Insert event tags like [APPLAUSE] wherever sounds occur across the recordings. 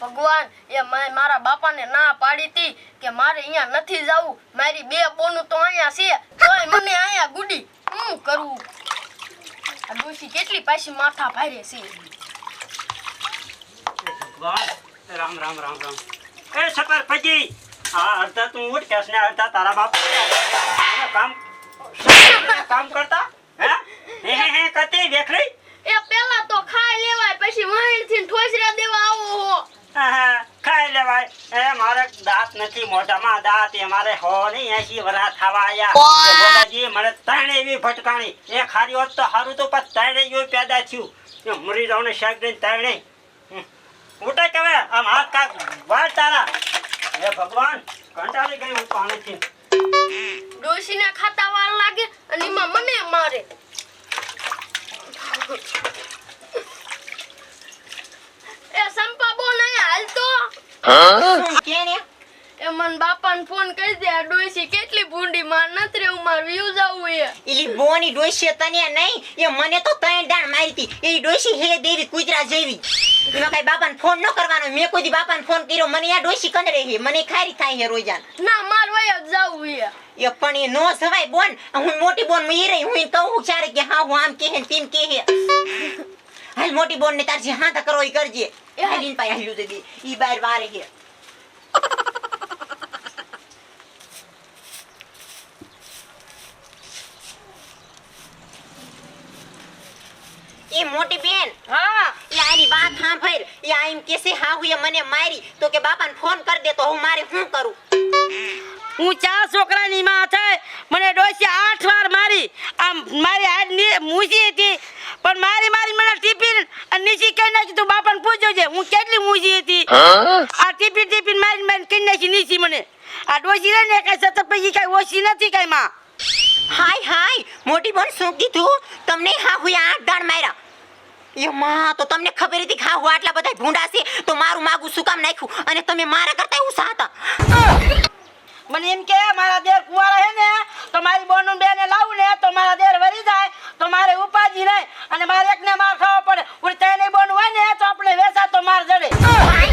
ભગવાન, એ મારા બાપાને ના પાડી કે મારે અહીંયા નથી જવું, મારી બે બોનું તો અહીંયા છે, તોય મને અહીંયા ગુડી શું કરું? આ ડોશી કેટલી પાછી માથા ભારે છે. રામ રામ રામ રામ. એ સકર ફજી, આ અડધા તું ઉઠ કેસ ને તારા બાપ કામ કામ કરતા હે હે હે હે કરતી દેખ રહી એ પેલા તો ખાઈ લેવાય પછી વાહીણથી ઠોસરા દેવા આવો હો આહા, ખાઈ લેવાય એ મારે દાંત નથી દાંત હો નહીં એસી વરા થવા બોલાજી મને ત્રણ એવી ભટકાણી. એ ખારી હોત તો સારું તો પણ ત્રણે એવું પેદા થયું. એ મરી રહો ને શાક દઈને ત્રણે. ઉઠે કવે આમ હાથ કાક વાળ તારા. હે ભગવાન કંટાળી ગઈ હું પાણીથી. ડોશીને ખાતા વાર લાગે અને એમાં મને મારે. એ સંપા બો નહીં હાલ તો કેને એ મન બાપાને ફોન કરી દે આ ડોસી કેટલી ભૂંડી માર નથી રહેવું માર વ્યૂઝ આવું એ એલી બોની ડોસી તને નહીં એ મને તો ત્રણ દાણ મારી હતી. એ ડોસી હે દેવી કુતરા જેવી. એમાં કઈ બાપાને ફોન ન કરવાનો. મેં કોઈ બાપાને ફોન કર્યો. મને આ ડોસી કંદરે હે મને ખારી થાય હે રોજાન. ના માર વય જ જાવું એ એ પણ એ નો સવાય બોન. હું મોટી બોનમાં ઈ રહી. હું કહું ચારે કે હા હું આમ કહે ને તેમ કહે હાલ મોટી બોન ને તારજી હા કરો ઈ કરજે. હાલીન પાય હાલ્યું દે. ઈ બાર વારે હે એ મોટી બેન. હા. એ આની વાત સાંભળ. એ આ એમ કેસે હા હું મને મારી. તો કે બાપાને ફોન કરી દે તો હું મારે શું કરું? હું ચાર છોકરાની માં થઈ મને ડોસી આઠ વાર મારી. આમ મારી હાથ મૂસી હતી. પણ મારી મારી મને ટિફિન અને નીચી કહી નાખી તું બાપાને પૂછ્યો છે હું કેટલી મૂસી હતી? આ ટિફિન ટિફિન મારી મારી કહી નાખી નીચી મને. આ ડોસી રહે ને કઈ સતત પછી કઈ ઓછી નથી કઈ માં. હાય હાય મોટી બોન શું કીધું? તમને હા હું આઠ દાણ માર્યા તો તમને ખબર હતી હા હું આટલા બધા ભૂંડા છે તો મારું માગું શું કામ નાખ્યું? અને તમે મારા કરતા ઉસા હતા? મને એમ કે મારા દેર કુવારા હે ને તો મારી બોનું બેને લાવું ને તો મારા દેર વરી જાય તો મારે ઉપાજી રહે અને મારે એકને માર ખાવો પડે. ઉડી તેને બોન હોય ને તો આપણે વેસા તો માર જડે.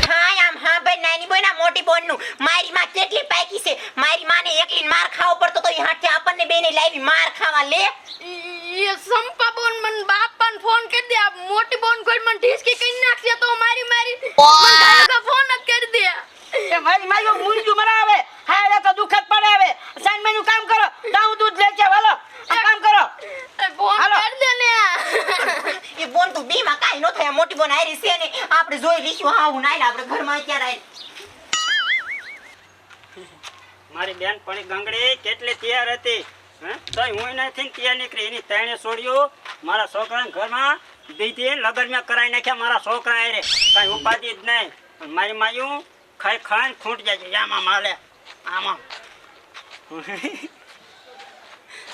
હાય આમ હા ભાઈ નાની બોય ના મોટી બોનનું મારી માં કેટલી પાકી છે. મારી માને એકલી માર ખાવો પડતો તો એ હાથે આપણને બેને લાવી માર ખાવા લે. એ સંપા બોન મન બાપાને ફોન કરી દે. આ મોટી બોન કોઈ મને ઢીસકી કરી નાખશે તો મારી મારી મને તારા ફોન જ કરી દે. એ મારી મારી મુરજુ મરાવે હા એ તો દુખત પડે હવે. સાઈન મેનું કામ કરો. જાઉં દૂધ લેકે વાલો આ કામ કરો. ફોન કરી દે ને. એ બોન તો બીમાં કાઈ નો થાય મોટી બોન આયરી છે ને. આપણે જોઈ લીશું હા હું નાઈ આપણે ઘરમાં અત્યારે આઈ મારી બેન પણ ગંગડી કેટલી તૈયાર હતી હે? તોય હું નથી ને તૈયાર નીકળી. એની તેણે છોડ્યું મારા છોકરાને ઘરમાં દીધી લગન મેં કરાવી નાખ્યા, મારા છોકરા રે. કઈ ઉપાધિ જ નહીં. મારી માયું ખાઈ ખાઈને ખૂંટ જાય છે. આમાં માલે, આમાં. [LAUGHS]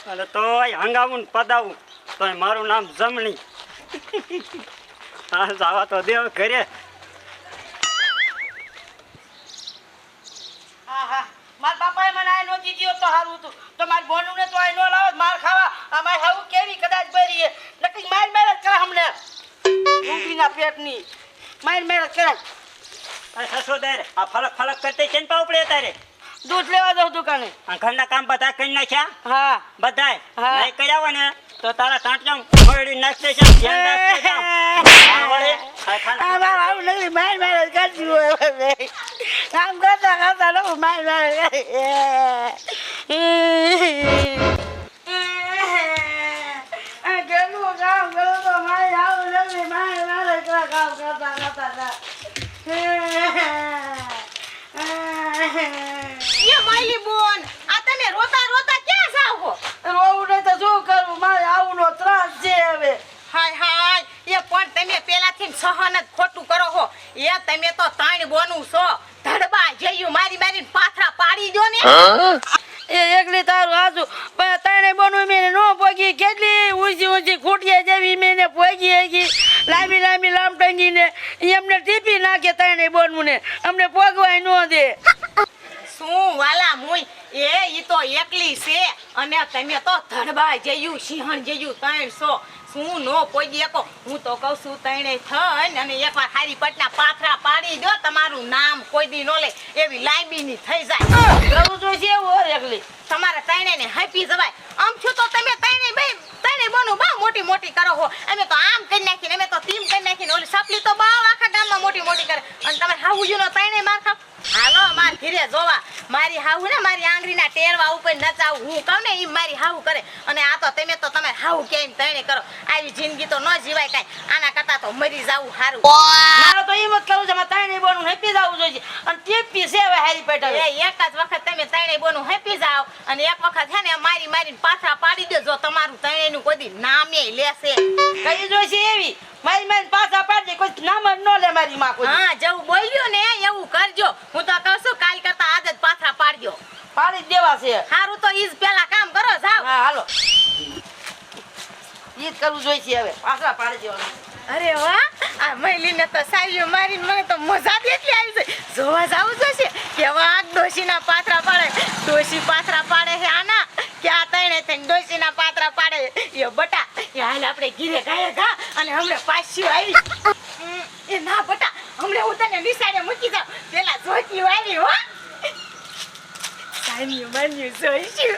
અરે તોય હંગાવું ને પદાવું. તોય મારું નામ જમણી. [LAUGHS] હા, જવા તો દેવ ઘરે. મારા બાપાએ મને આ નો દીધી તો સારું હતું. તો મારી બોનું ને તો આ નો લાવો, માર ખાવા. અમારે હાવું કેવી કદાચ ભરી છે નક્કી માર મેર કરે હમને ઊંઘીના પેટની. માર માર કરે. આ સસોદર આ ફલક ફલક કરતે છે ને પાવપડે તારે? દૂધ લેવા જાઉં દુકાને. ઘરના કામ બધા કરી નાખ્યા? હા. બધાય? હા. નહીં કર્યા ને તો તારા કાંટલા ફોડી નાખશે છે ધ્યાન રાખજે. આ માર આવું નથી માર કરતી હોય કામ કરતા કરતા લોકો માર માર જ કરે. આ ઘરનું કામ કરો તો મારે આવું નથી માર માર જ કરે કામ કરતા કરતા એ માયલી બોન આ તમે રોતા રોતા ક્યાં જાવ હો રોવું નહીં તો શું કરવું મારે આવું નો ત્રાસ છે હવે હાય હાય એ પણ તમે પેલાથી સહન જ ખોટું કરો હો એ તમે તો તાણ બોનું છો? ધડબા જયું મારી મારી પાથરા પાડી દો ને. એ એકલી તારું હાજુ પણ તને બોનું મેને નો પોગી કેટલી ઊંચી ઊંચી ખૂટિયા જેવી મેને પોગી હેગી. લાંબી લાંબી લામ ટંગીને એમને ટીપી નાખે તને બોનું ને અમને પોગવાય નો દે. શું વાલા મુઈ? એ ઈ તો એકલી છે. અને તમે તો ધડબા જયું સિંહણ જયું ત્રણ છો. શું નો કોઈ એકો હું તો કહું છું, તણે થઈ અને એકવાર હારી પટના પાથરા પાડી દો, તમારું નામ કોઈ દી નો લે. એવી લાઈબીની થઈ જાય. કરવું જોઈએ એવું હોય એકલી તમારે તણે ને હાપી જવાય. આમ છું તો તમે તણે બે, તણે બનો બા મોટી મોટી કરો હો. અમે તો આમ કરી નાખીને, અમે તો ટીમ કરી નાખીને ઓલી સાપલી તો બા આખા ગામમાં મોટી મોટી કરે. અને તમે હાહુજીનો તણે માર ખાવ. હાલો માર ઘીરે જોવા. મારી હાહુ ને મારી આંગળીના ટેરવા ઉપર નચાવું હું કહું ને ઈ મારી હાહુ કરે. અને આ તો તમે તો તમારે હાહુ કેમ તણે કરો. આવી જિંદગી તો ન જીવાય કાંઈ. આના કરતા તો મરી જવું સારું મારો તો એમ જ કરવું છે મારે ત્રણેય બોનું હેપી જવું જોઈએ. અને ટીપી છે હવે હારી પેટ એ એક જ વખત તમે તણે બોનું હેપી જાવ અને એક વખત છે ને મારી મારીને પાછા પાડી દેજો. તમારું તણેનું કોઈ નામે લેશે. કઈ જોઈશે એવી? મારી મારી પાછા પાડી કોઈ નામ જ ન લે મારી માં કોઈ હા જવું બોલ્યું ને એવું કરજો હું તો કહું છું કાલ કરતા આજ જ પાછા પાડજો પાડી જ દેવા છે સારું તો ઈ જ પેલા કામ કરો જાવ હા હાલો ઈ જ કરવું જોઈએ હવે. પાછા પાડી દેવાનું. અરે વાહ! આ મહિલીને તો સાઈઓ મારીને મને તો મજા જ આવી છે. જોવા જાવું જોશે કેવા ડોશીના પાથરા પાડે. ડોશી પાથરા પાડે છે આના. કે આ તણે થઈને ડોશીના પાથરા પાડે. એ બટા, એ હાલ આપણે ઘીરે ગાયે ગા અને હમણે પાછું આવી. એ ના બટા, હમણે હું તને નિશાળે મૂકી જાઉં. પેલા જોતી આવી હો. સામી માન્યું જોઈશું.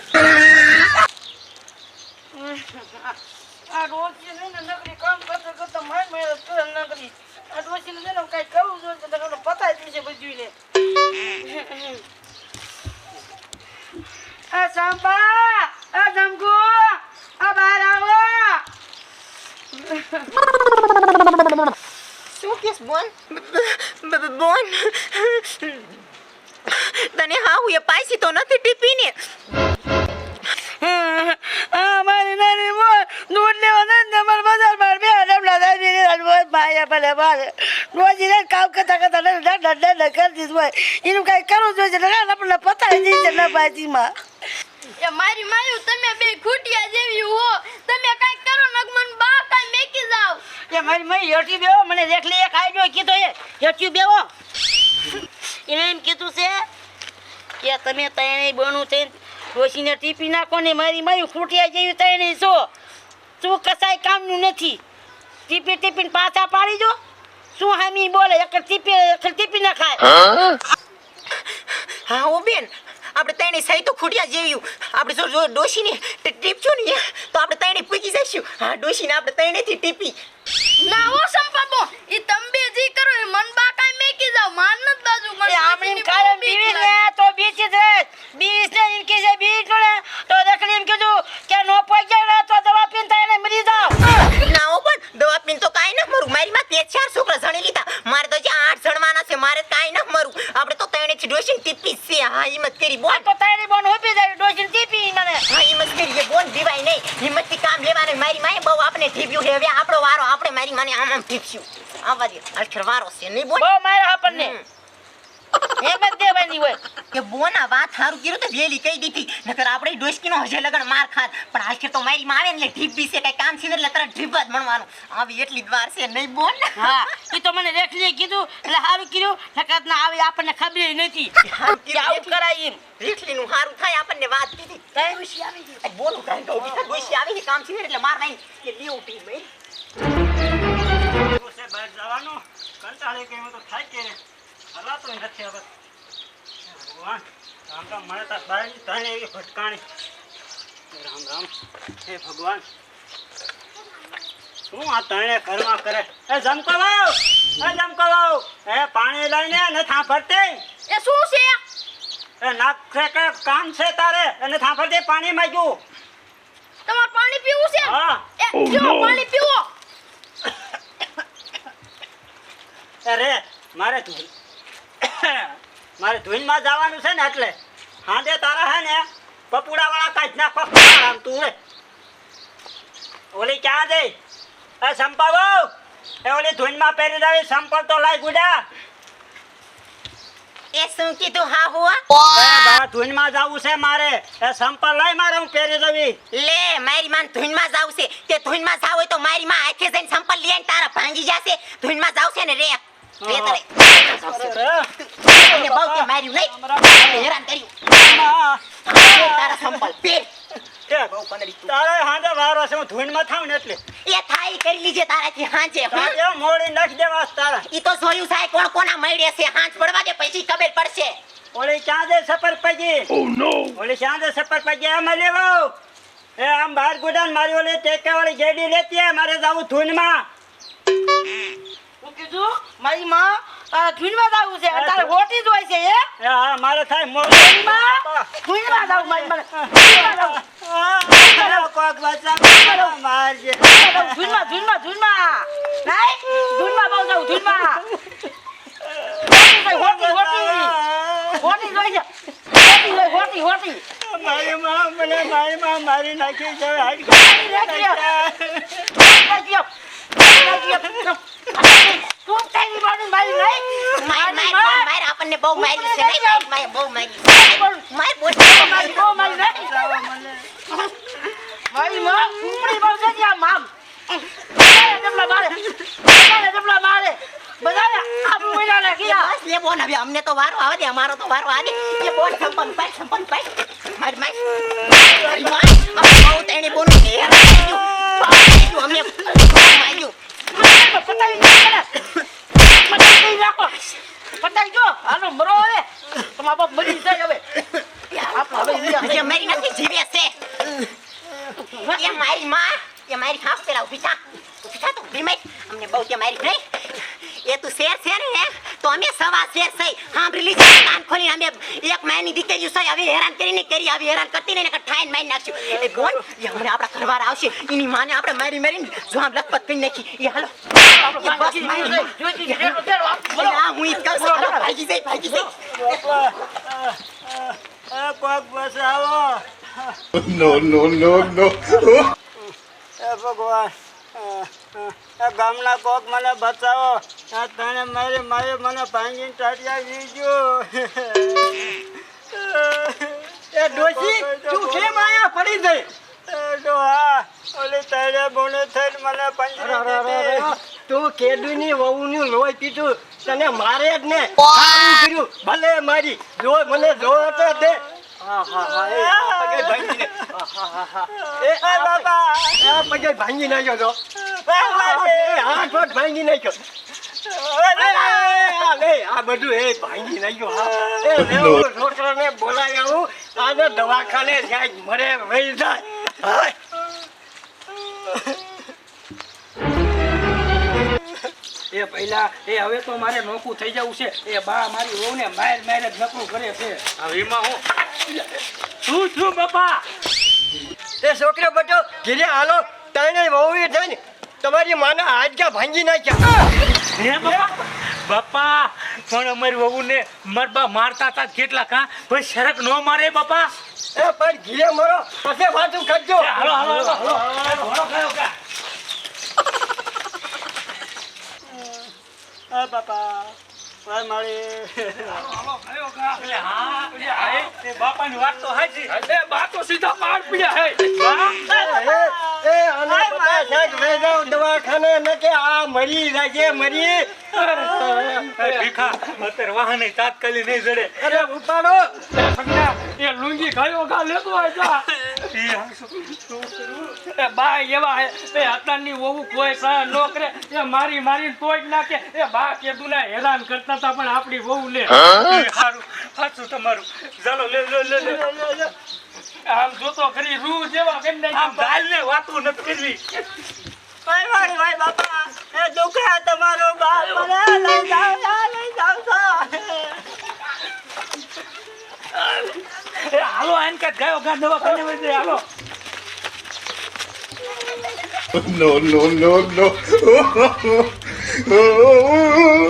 આ ડોસી છે ને, નકરી કામ કરતા કરતા કરે નકરી. આ ડોસી ને કઈ કરવું જોઈએ તો દેશે બધું ને આ સાંભા, આ જમગુ આ બહાર આવો શું બોન? બોન? તને હા હું એ પાછી તો નથી ટીપીને. ભલે બાર રોજ કામ કરતા કરતા ને ડર ડર ડર કરી દીધું હોય. એનું કઈ કરવું જોઈએ ને આપણે પતાવી દીધી છે બાજી માં એ મારી માયું તમે બે ખૂટિયા જેવી હો. તમે કાંઈક કરો નગમન બા કાંઈ મેકી જાવ એ મારી મય હેઠી બેવો મને દેખલી એક આઈડો કીધો એ. હેઠી બેવો એને એમ કીધું છે કે તમે તણે બનું છે ડોશીને ટીપી નાખો ને મારી માયું ખૂટિયા જેવી તણે છો. શું કસાય કામનું નથી? ટીપી ટીપીને પાછા પાડી જો શું હામી બોલે? એક ટીપી એક ટીપી ના ખાય. હા? ઓ બેન આપણે તઈને સહી તો ખૂટ્યા જેવ્યું આપણે જો જો ડોશીને ટીપ છું ને તો આપણે તઈને પૂકી જઈશું. હા ડોશીને આપણે તઈનેથી ટીપી. ના હો સંપાબો ઈ તંબે જી કરો એ મન બા કાઈ મેકી જાવ માન ન બાજુ મન આપણે કાયમ બીવી ને તો બીજી દે બીસ ને એમ કે છે બીજ ને તો દેખલી એમ કીધું કે નો ને તો દવા પીને ને મરી જાવ ના ઓ દવા પીને ન મરું માં તે ચાર છોકરા જણી લીધા. મારે તો જે આઠ જણવાના છે મારે કાંઈ ન મરું. આપણે તો તઈનેથી ડોશીન ટીપી છે હા હિંમત કરી બોલ. તો તારી બોન હોપી જાય ડોશીન ટીપી મને. હા હિંમત કરીએ બોન દીવાય નહીં. હિંમતથી કામ લેવાને મારી માએ બહુ આપણે ટીપ્યું છે. હવે આપણો વારો આપણે મારી માને આમ આમ ટીપ્યું આવા દે અક્ષર વારો છે નહીં બોલ. બહુ મારે આપણને. એમ જ દેવાની હોય. કે બોના વાત સારું કર્યું તો વેલી કહી દીધી. નકર આપણે ડોસકીનો હજે લગન માર ખાત. પણ આખી તો મારી માં આવે એટલે ઢીપ બી છે કઈ કામ છે એટલે તરત ઢીપ જ મળવાનું. આવી એટલી જ વાર છે નહીં બોલ હા એ તો મને રેખલીએ કીધું. એટલે સારું કર્યું. નકર ના આવે આપણને ખબર નથી. કે આવું કરાય એમ. રેખલીનું સારું થાય આપણને વાત કીધી. ડોસી આવી બોલું કાંઈ ડોસી આવી કામ છે એટલે માર નહીં કે લેવું પી ભાઈ બહાર જવાનું. કંટાળી ગઈ તો થાય કે હલાતો નથી હવે ભગવાન રામ રામ મળે તાર બાયની તને એવી ભટકાણી. રામ રામ. હે ભગવાન. શું આ તણે ઘરમાં કરે? એ જમકો લાવ. એ જમકો લાવ. એ પાણી લઈને ને થા ફરતે એ શું છે? એ નાક છે કે કામ છે તારે. અને થા ફરતે પાણી માંગ્યું. તમારે પાણી પીવું છે? હા. એ પીવો પાણી પીવો. અરે મારે ધૂન [LAUGHS] મારે ધૂનમાં જવાનું છે ને એટલે હાંડે તારા હે ને પપુડા વાળા કાઢી નાખો આમ તું રે. ઓલી ક્યાં જઈ? એ સંપા બહુ એ ઓલી ધૂનમાં પહેરી દવી સંપલ તો લાય ગુડા. એ શું કીધું હા હુઆ? ધૂનમાં જવું છે મારે. એ સંપલ લઈ મારે હું પહેરી દેવી લે મારી માં ધૂનમાં જાવ છે. તે ધૂનમાં જાવ હોય તો મારી માં હાથે જઈને સંપલ લઈને તારા ભાંગી જશે. ધૂનમાં જાવ છે ને રે. રે તારે તને બહુ કે માર્યું નહીં. તને હેરાન કર્યું. તારા સંપલ પેર તારે હાંડે વારો છે હું ધૂનમાં થાવ ને એટલે. એ થા કરી લીજે તારાથી હાંજે હં? મોડી નાખી દેવા તારા. ઈ તો જોયું સાહેબ કોણ કોના મળે છે? પડવા દે પછી ખબર પડશે. ઓલી ચાંદે સફર પજી ઓલી ચાંદે સફર પજી આમ લેવો. એ આમ બાર ગુડાન મારી ઓલી ટેકા વાળી જેડી લેતી મારે જાવું ધૂનમાં હું કીધું મારી માં આ ધૂનમાં જાવું છે. તારે હોટી જ હોય છે એ. હા મારે થાયમાં મોડી ધૂનમાં જાવું મારી મને. ધૂનમાં જાવું. કોક બચાવ મારજે. બહુ જાવું. હોટી હોટી હોટી હોટી હોટી હોટી મારી માં મને મારી માં મારી નાખી છે. હાડ નાખી. રાખી આપ. રાખી આપ. તું કઈ મારી મારી નહીં માર મારી મારમાં. માર આપણને બહુ મારી છે નહીં બહુ મારી બોલ મારી બહુ મારી નહીં મારી માં ઉપડી બહુ છે ત્યાં મામ જબલા મારે જબલા મારે બધાને આબુ વિના નાખ્યા બસ લે બોન હવે અમને તો વારો આવે દે અમારો તો વારો આવે એ બોન સંપન પાઈ સંપન પાઈ માર માર મારી માં અમે બહુ તેણી બોન કે અમને બહુ માર્યું પતાવી નાખો પતાવી નાખો પતાવી જો આનો મરો હવે તમારા બાપ મરી જાય હવે આપણે હવે ઈયા જે મારી નથી જીવે છે એ મારી માં એ મારી હાફ પેલા ઊભી થા ઊભી થા તો ઊભી મારી અમને બહુ તે મારી નહીં એ તું શેર છે ને તો અમે સવા શેર છે સાંભળી લીધી કાન ખોલીને અમે એક દીકરીઓ છે આવી હેરાન કરીને કરી આવી હેરાન કરતી ને ઠાઈન મારી નાખ્યું એ બોન એ હમણાં આપણા ઘરવાર આવશે. એની માને આપણે મારી મારીને જો આમ લખપત કરી નાખી. એ હાલો. બોલો હું ભાગી ભાગી કોક No, no, no, no. એ ભગવાન. ગામના કોક મને બચાવો. તને મારી મારી મને ભાંગીને ટાટિયા લીધો એ ડોશી તું કેમ આયા પડી ગઈ ડોહા ઓલી તારે બોને થઈને મને પંજરી દીધી. તું કેદુની વહુની લોહી પીધું તને મારે જ ને સારું કર્યું ભલે મારી જો મને જો તો. દે હા હા હા એ આ પગે ભાંગી ને હા, હા, હા, હા. એ એ બાબા! આ પગે ભાંગી નાખ્યો તો. હાથ પગ ભાંગી નાખ્યો. આ બધું એ ભાંગી નાખ્યો હા. એ છોકરાને બોલાવી આવું. આને દવાખાને જાય મરે વહી જાય. એ પહેલા એ હવે તો મારે નોખું થઈ જવું છે. એ બા મારી વહુને માર માર જ નકરું કરે છે. એમાં હું? શું છું બાપા? એ છોકરો બચો ઘીરે હાલો તને વહુ થાય ને તમારી માને હાથ ભાંગી નાખ્યા? હે બાપા? બાપા પણ અમારી વહુને મરબા મારતા હતા કેટલા કા ભાઈ શરક ન મારે બાપા. એ પણ ઘીરે મરો પછી વાતું કરજો. હાલો હાલો હાલો હાલો. કયો કા? આ બાપા ભાઈ મારી હાલો કયો કા? એટલે હા એટલે એ- એ બાપાની વાત તો હાજી એ બા તો સીધા માર પડ્યા હે બા એ, એ આને બધા સાહેબ લઈ જાઓ દવાખાને ન કે આ મરી છે મરી. ભીખા. અત્યારે વાહન તાત્કાલિક નહીં જડે. અરે ઉતારો એ લુંગી ખાયો ખા લેતો હોય જા. એ બા એવા એ હતાની વહુ કોઈ સહન નો એ મારી મારી તોય જ નાખે. એ બા કેદુના હેરાન કરતા હતા પણ આપણી વહુ લે. સારું હારું. પાછું તમારું. ચાલો લે લે લે લે. આમ જોતો ખરી રૂ જેવા કેમ નહીં આમ ગાલ ને વાતું નથી કરવી. ભાઈ ભાઈ બાપા. દુખા તમારો બાપ મને લઈ જાઓ લઈ જાઓ છો હાલો આન કે ગયો ગા દવા કરીને હાલો No, no, no, no.